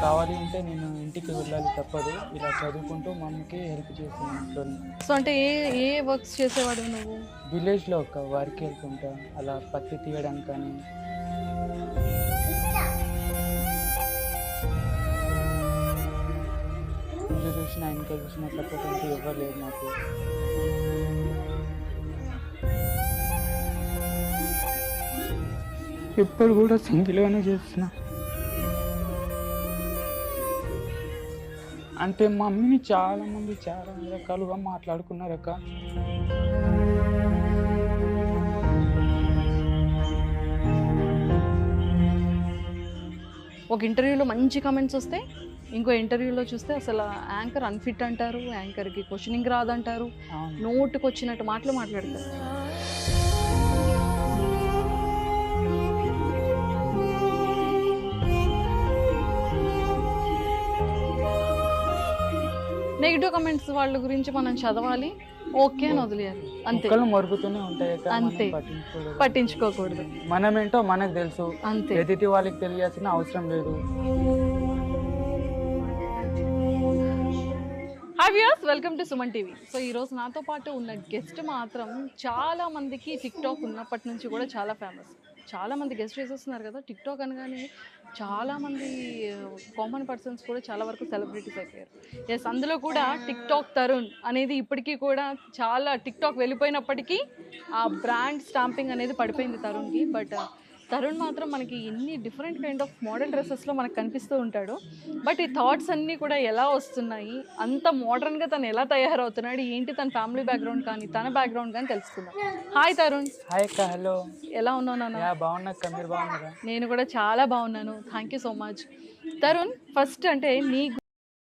కావాలి అంటే నేను ఇంటికి వెళ్ళాలి తప్పదు. ఇలా చదువుకుంటూ మమ్మీకి హెల్ప్ చేస్తాను ఇంట్లో సో అంటే ఏ ఏ వర్క్స్ చేసేవాడు నువ్వు? విలేజ్లో ఒక వర్క్ వెళ్తుంటా. అలా పత్తి తీయడం కానీ. ఇంట్లో చూసిన ఇంకా చూసిన సపోర్ట్ అంటే ఎవరు లేదు నాకు ఇప్పుడు కూడా సింగిల్గానే చేస్తున్నా. అంటే మమ్మీని చాలా మంది చాలా రకాలుగా మాట్లాడుకున్నారు అక్క. ఒక ఇంటర్వ్యూలో మంచి కామెంట్స్ వస్తే ఇంకో ఇంటర్వ్యూలో చూస్తే అసలు యాంకర్ అన్ఫిట్ అంటారు యాంకర్కి క్వశ్చనింగ్ రాదంటారు నోటుకు వచ్చినట్టు మాటలు మాట్లాడతారు. నెగిటివ్ కమెంట్స్ వాళ్ళ గురించి మనం చదవాలి. ఓకే అని వదిలేయాలి. అంతే. మరుగుతూనే ఉంటాయి అంతే. పట్టించుకోకూడదు. మనమేంటో మనకు తెలుసు. అంతే. ఎదుటి వాళ్ళకి తెలియాల్సిన అవసరం లేదు. Hi views welcome to Suman TV so ఈరోజు నాతో పాటు ఉన్న గెస్ట్ మాత్రం చాలా మందికి టిక్ టాక్ ఉన్నప్పటి నుంచి కూడా చాలా ఫేమస్ చాలా మంది గెస్ట్ చేసేస్తున్నారు కదా టిక్ టాక్ అనగానే చాలామంది కామన్ పర్సన్స్ కూడా చాలా వరకు సెలబ్రిటీస్ అయిపోయారు. ఎస్ అందులో కూడా టిక్ టాక్ తరుణ్ అనేది ఇప్పటికీ కూడా చాలా టిక్ టాక్ వెళ్ళిపోయినప్పటికీ ఆ బ్రాండ్ స్టాంపింగ్ అనేది పడిపోయింది తరుణ్కి బట్ తరుణ్ మాత్రం మనకి ఎన్ని డిఫరెంట్ కైండ్ ఆఫ్ మోడర్న్ డ్రెస్సెస్లో మనకు కనిపిస్తూ ఉంటాడు. బట్ ఈ థాట్స్ అన్నీ కూడా ఎలా వస్తున్నాయి? అంత మోడర్న్గా తను ఎలా తయారవుతున్నాడు? ఏంటి తన ఫ్యామిలీ బ్యాక్గ్రౌండ్ కానీ తన బ్యాక్గ్రౌండ్ కానీ తెలుసుకుందాం. హాయ్ తరుణ్. హాయ్ అక్క హలో ఎలా ఉన్నావు నాన్న? మీరు బాగున్నారా? నేను కూడా చాలా బాగున్నాను. Thank you so much Tarun first అంటే నీ